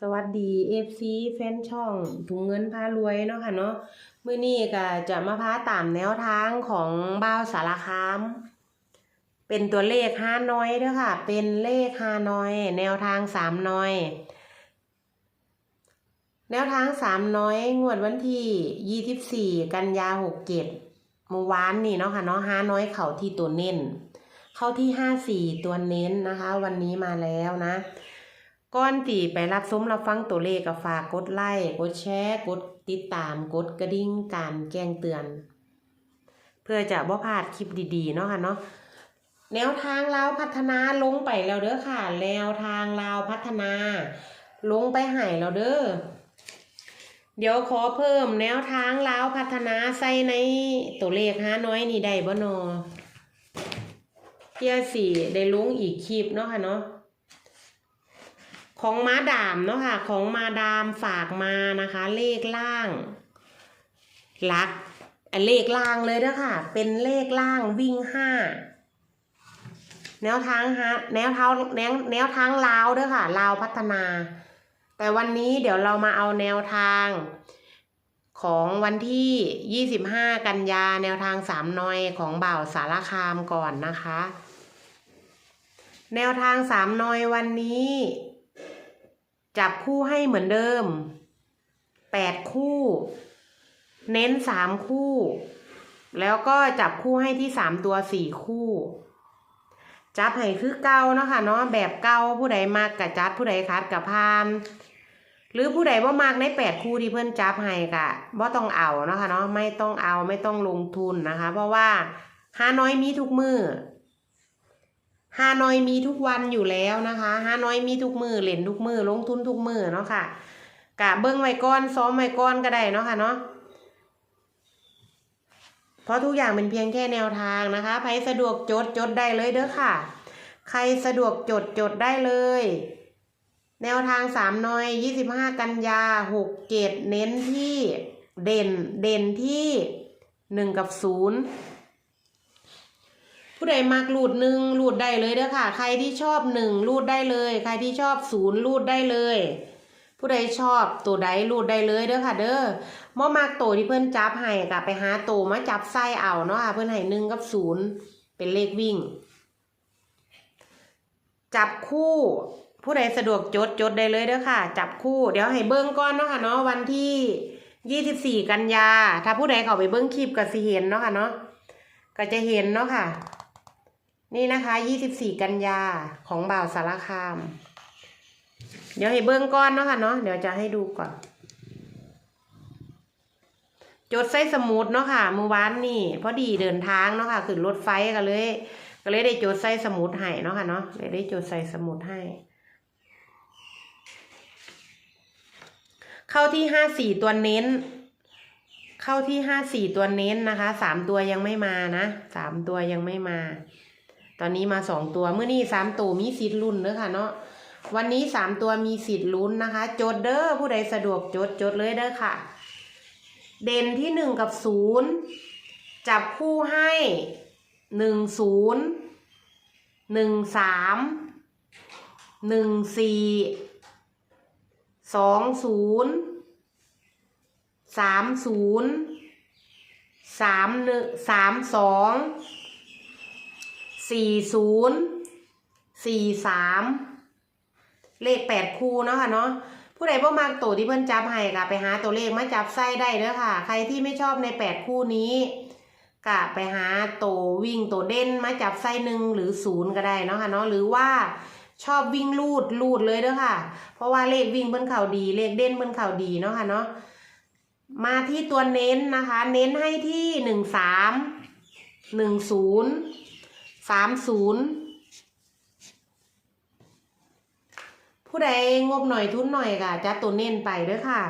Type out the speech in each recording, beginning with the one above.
สวัสดี FC แฟนช่องถุงเงินพารวยเนาะค่ะเนาะมื้อนี้ก็จะมาพาตามแนวทางของบ้าวสารคาม เป็นตัวเลขห้าน้อยเด้อค่ะ เป็นเลขห้าน้อย แนวทางสามน้อย แนวทางสามน้อยงวดวันที่ยี่สิบสี่กันยาหกเจ็ดเมื่อวานนี่เนาะค่ะเนาะห้าน้อยเข่าที่ตัวเน้น เข้าที่ห้าสี่ตัวเน้นนะคะ วันนี้มาแล้วนะ ก่อนตีไปรับชมรับฟังตัวเลขก็ฝากกดไลค์กดแชร์กดติดตามกดกระดิ่งการแจ้งเตือน เพื่อจะบ่พลาดคลิปดีๆเนาะค่ะเนาะแนวทางลาวพัฒนาลงไปแล้วเด้อค่ะ แนวทางลาวพัฒนา ลงไปหายแล้วเด้อเดี๋ยวขอเพิ่มแนวทางลาวพัฒนาใส่ในตัวเลขห้าน้อยนี่ได้บ่นอเพียสี่ได้ลงอีกคลิปเนาะค่ะเนาะ ของมาดามเนาะค่ะ ของมาดามฝากมานะคะ เลขล่างลักเลขล่างเลยเด้อค่ะเป็นเลขล่างวิ่งห้าแนวทางฮะแนวเท้าแนวแนวทางลาวเด้อค่ะลาวพัฒนา แต่วันนี้เดี๋ยวเรามาเอาแนวทางของวันที่ 25 กันยาแนวทางสามนอยของบ่าวสารคามก่อนนะคะ แนวทางสามนอยวันนี้ จับคู่ให้เหมือนเดิมแปดคู่ เน้นสามคู่ แล้วก็จับคู่ให้ที่สามตัวสี่คู่ จับให้คือเก้าเนาะค่ะเนาะแบบเก้าผู้ใดมากกับจัดผู้ใดคัดกับพานหรือผู้ใดว่ามากในแปดคู่ที่เพื่อนจับให้กะว่าต้องเอาเนาะค่ะเนาะไม่ต้องเอาไม่ต้องลงทุนนะคะ เพราะว่าหาน้อยมีทุกมือ ฮานอยมีทุกวันอยู่แล้วนะคะฮานอยมีทุกมือเล่นทุกมือลงทุนทุกมือเนาะค่ะกะเบิ้งไว้ก้อนซ้อมไว้ก้อนก็ได้เนาะค่ะเนาะเพราะทุกอย่างเป็นเพียงแค่แนวทางนะคะใครสะดวกจดจดได้เลยเด้อค่ะ ใครสะดวกจดจดได้เลย แนวทางสามน้อยยี่สิบห้ากันยาหกเจ็ดเน้นที่เด่นเด่นที่หนึ่งกับศูนย์ ผู้ใดมักรูดหนึ่งรูดได้เลยเด้อค่ะ ใครที่ชอบหนึ่งรูดได้เลย ใครที่ชอบศูนย์รูดได้เลย ผู้ใดชอบตัวใดรูดได้เลยเด้อค่ะ เด้อม่มักตัวที่เพื่อนจับให้กะไปหาตัวมาจับไส้เอาเนาะค่ะเพื่อนให้หนึ่งกับศูนย์เป็นเลขวิ่ง จับคู่ผู้ใดสะดวกจดจดได้เลยเด้อค่ะ จับคู่เดี๋ยวให้เบิ้งก่อนเนาะค่ะเนาะวันที่ยี่สิบสี่กันยา ถ้าผู้ใดเขาไปเบิ้งคลิปก็สิเห็นเนาะค่ะเนาะก็จะเห็นเนาะค่ะ นี่นะคะ24กันยาของบ่าวสารคาม เดี๋ยวให้เบิ้งก้อนเนาะค่ะเนาะเดี๋ยวจะให้ดูก่อน จดใส่สมุดเนาะค่ะเมื่อวานนี่พอดีเดินทางเนาะค่ะขึ้นรถไฟก็เลยก็เลยได้จดใส่สมุดให้เนาะค่ะเนาะเลยได้จดใส่สมุดให้ เข้าที่ห้าสี่ตัวเน้น เข้าที่ห้าสี่ตัวเน้นนะคะสามตัวยังไม่มานะสามตัวยังไม่มา ตอนนี้มาสองตัวเมื่อนี้สามตัวมีสิทธิ์ลุ้นเด้อค่ะเนาะวันนี้สามตัวมีสิทธิ์ลุ้นนะคะ จดเด้อผู้ใดสะดวกจดจดเลยเด้อค่ะ เด่นที่หนึ่งกับศูนย์จับคู่ให้หนึ่งศูนย์หนึ่งสามหนึ่งสี่สองศูนย์สามศูนย์สามหนึ่งสามสอง สี่ศูนย์สี่สามเลขแปดคู่เนาะค่ะเนาะผู้ใดบ่มักตัวที่เพิ่นจับให้ก็ไปหาตัวเลขมาจับไส้ได้เด้อค่ะ ใครที่ไม่ชอบในแปดคู่นี้ก็ไปหาตัววิ่งตัวเด่นมาจับไส้หนึ่งหรือศูนย์ก็ได้เนาะค่ะเนาะหรือว่าชอบวิ่งลูดลูดเลยเด้อค่ะ เพราะว่าเลขวิ่งเพิ่นเข่าดีเลขเด่นเพิ่นเข่าดีเนาะค่ะเนาะมาที่ตัวเน้นนะคะ เน้นให้ที่หนึ่งสามหนึ่งศูนย์ สามศูนย์ผู้ใดงบหน่อยทุนหน่อยก็จัดตัวเน้นไปด้อค่ะ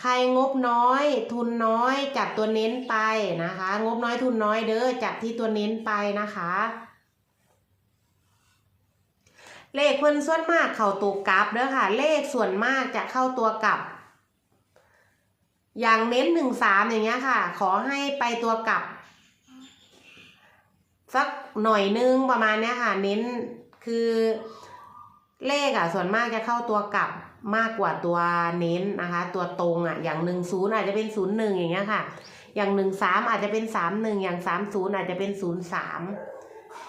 ใครงบน้อยทุนน้อยจัดตัวเน้นไปนะคะ งบน้อยทุนน้อยเด้อจัดที่ตัวเน้นไปนะคะ เลขเพิ่นส่วนมากเข้าตัวกลับเด้อค่ะ เลขส่วนมากจะเข้าตัวกลับ อย่างเน้นหนึ่งสามอย่างเงี้ยค่ะ ขอให้ไปตัวกลับ สักหน่อยนึงประมาณเนี้ยค่ะ เน้นคือเลขอะส่วนมากจะเข้าตัวกลับมากกว่าตัวเน้นนะคะ ตัวตรงอะอย่างหนึ่งศูนย์อาจจะเป็นศูนย์หนึ่งอย่างเงี้ยค่ะ อย่างหนึ่งสามอาจจะเป็นสามหนึ่งอย่างสามศูนย์อาจจะเป็นศูนย์สาม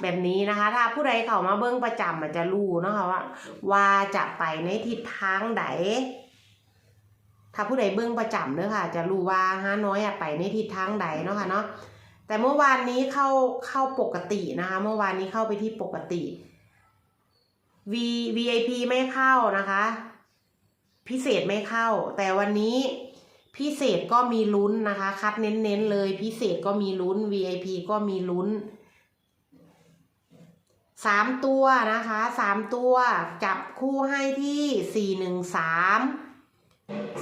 แบบนี้นะคะ ถ้าผู้ใดเข้ามาเบิ้งประจำอาจจะรู้เนาะคะว่าว่าจะไปในทิศทางไหนถ้าผู้ใดเบิ้งประจำเด้อค่ะ จะรู้ว่าฮาน้อยอะไปในทิศทางใดเนาะค่ะเนาะ แต่เมื่อวานนี้เข้าเข้าปกตินะคะ เมื่อวานนี้เข้าไปที่ปกติ V VIP ไม่เข้านะคะ พิเศษไม่เข้า แต่วันนี้พิเศษก็มีลุ้นนะคะ คัดเน้นๆเลย พิเศษก็มีลุ้น VIP ก็มีลุ้นสามตัวนะคะสามตัวจับคู่ให้ที่สี่หนึ่งสาม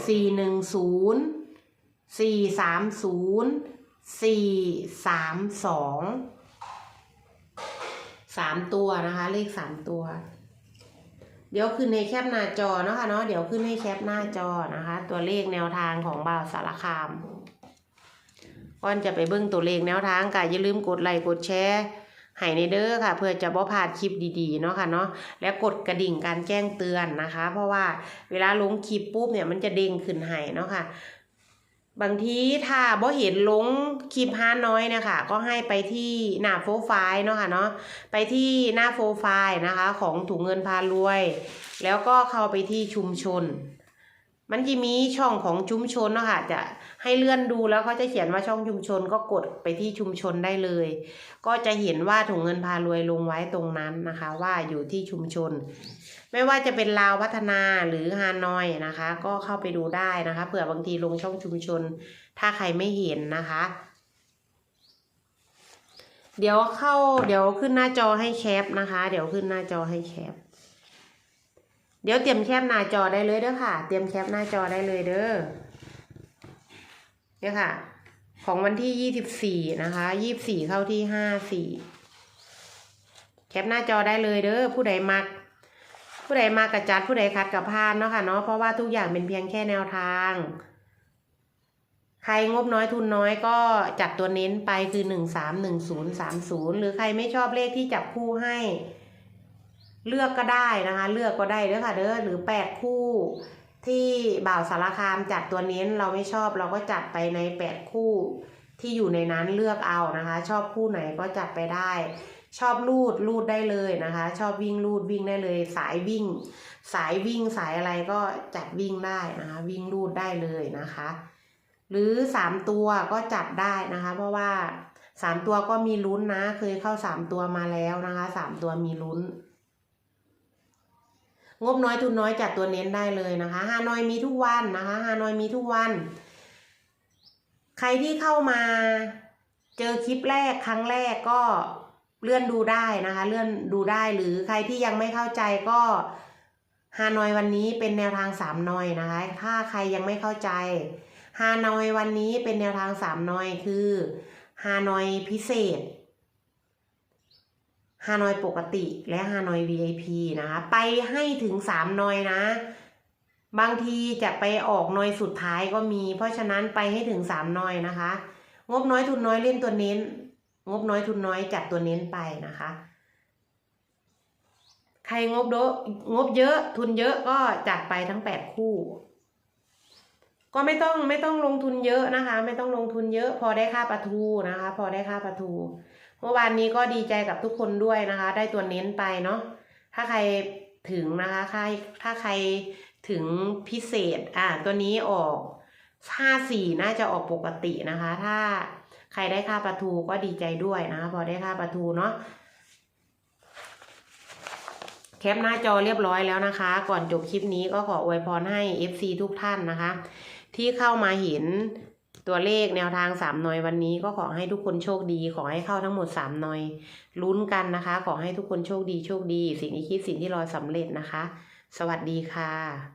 สี่หนึ่งศูนย์สี่สามศูนย์ สี่สามสองสามตัวนะคะ เลขสามตัว เดี๋ยวขึ้นในแคปหน้าจอเนาะค่ะเนาะเดี๋ยวขึ้นให้แคปหน้าจอนะคะ ตัวเลขแนวทางของบ่าวสารคามก่อนจะไปเบิ้งตัวเลขแนวทางก็อย่าลืมกดไลค์กดแชร์ให้ในเด้อค่ะ เพื่อจะบ่พลาดคลิปดีๆเนาะค่ะเนาะและกดกระดิ่งการแจ้งเตือนนะคะ เพราะว่าเวลาลงคลิปปุ๊บเนี่ยมันจะเด้งขึ้นให้เนาะค่ะ บางทีถ้าบ่เห็นลงคลิปห้าน้อยเนะคะก็ให้ไปที่หน้าโปรไฟล์เนาะค่ะเนาะไปที่หน้าโปรไฟล์นะคะ ของถุงเงินพารวย แล้วก็เข้าไปที่ชุมชน มันจะมีช่องของชุมชนเนาะค่ะจะให้เลื่อนดูแล้วเขาจะเขียนว่าช่องชุมชนก็กดไปที่ชุมชนได้เลย ก็จะเห็นว่าถุงเงินพารวยลงไว้ตรงนั้นนะคะ ว่าอยู่ที่ชุมชน ไม่ว่าจะเป็นลาวพัฒนาหรือฮานอยนะคะ ก็เข้าไปดูได้นะคะเผื่อบางทีลงช่องชุมชน ถ้าใครไม่เห็นนะคะ เดี๋ยวเข้าเดี๋ยวขึ้นหน้าจอให้แคปนะคะ เดี๋ยวขึ้นหน้าจอให้แคป เดี๋ยวเตรียมแคปหน้าจอได้เลยเด้อค่ะ เตรียมแคปหน้าจอได้เลยเด้อเนี่ยค่ะ ของวันที่ยี่สิบสี่นะคะยี่สิบสี่เข้าที่ห้าสี่แคปหน้าจอได้เลยเด้อผู้ใดมัก ผู้ใดมากระจัดผู้ใดคัดกับพานเนาะค่ะเนาะเพราะว่าทุกอย่างเป็นเพียงแค่แนวทาง ใครงบน้อยทุนน้อยก็จัดตัวเน้นไปคือหนึ่งสามหนึ่งศูนย์สามศูนย์หรือใครไม่ชอบเลขที่จับคู่ให้ เลือกก็ได้นะคะ เลือกก็ได้เด้อค่ะเด้อหรือแปดคู่ที่บ่าวสารคามจัดตัวเน้นเราไม่ชอบเราก็จัดไปในแปดคู่ที่อยู่ในนั้นเลือกเอานะคะ ชอบคู่ไหนก็จัดไปได้ ชอบลูดลูดได้เลยนะคะ ชอบวิ่งลูดวิ่งได้เลย สายวิ่ง สายวิ่งสายอะไรก็จัดวิ่งได้นะคะวิ่งลูดได้เลยนะคะ หรือสามตัวก็จัดได้นะคะ เพราะว่าสามตัวก็มีลุ้นนะ เคยเข้าสามตัวมาแล้วนะคะสามตัวมีลุ้น งบน้อยทุนน้อยจัดตัวเน้นได้เลยนะคะฮานอยมีทุกวันนะคะฮานอยมีทุกวัน ใครที่เข้ามาเจอคลิปแรกครั้งแรกก็เลื่อนดูได้นะคะ เลื่อนดูได้หรือใครที่ยังไม่เข้าใจก็ฮานอยวันนี้เป็นแนวทางสามนอยนะคะ ถ้าใครยังไม่เข้าใจฮานอยวันนี้เป็นแนวทางสามนอยคือฮานอยพิเศษ ฮานอยปกติและฮานอย VIP นะคะไปให้ถึงสามนอยนะ บางทีจะไปออกนอยสุดท้ายก็มี เพราะฉะนั้นไปให้ถึงสามนอยนะคะ งบน้อยทุนน้อยเล่นตัวเน้น งบน้อยทุนน้อยจัดตัวเน้นไปนะคะ ใครงบโดงบเยอะทุนเยอะก็จัดไปทั้งแปดคู่ ก็ไม่ต้องไม่ต้องลงทุนเยอะนะคะ ไม่ต้องลงทุนเยอะ พอได้ค่าปลาทูนะคะ พอได้ค่าปลาทู เมื่อวานนี้ก็ดีใจกับทุกคนด้วยนะคะ ได้ตัวเน้นไปเนาะถ้าใครถึงนะคะใครถ้าใครถึงพิเศษอ่าตัวนี้ออกห้าสี่น่าจะออกปกตินะคะ ถ้าใครได้ค่าปลาทูก็ดีใจด้วยนะคะพอได้ค่าปลาทูเนาะแคปหน้าจอเรียบร้อยแล้วนะคะ ก่อนจบคลิปนี้ก็ขออวยพรให้ FC ทุกท่านนะคะ ที่เข้ามาเห็น ตัวเลขแนวทางสามหน่อยวันนี้ก็ขอให้ทุกคนโชคดี ขอให้เข้าทั้งหมดสามหน่อยลุ้นกันนะคะ ขอให้ทุกคนโชคดีโชคดี สิ่งที่คิดสิ่งที่รอสำเร็จนะคะ สวัสดีค่ะ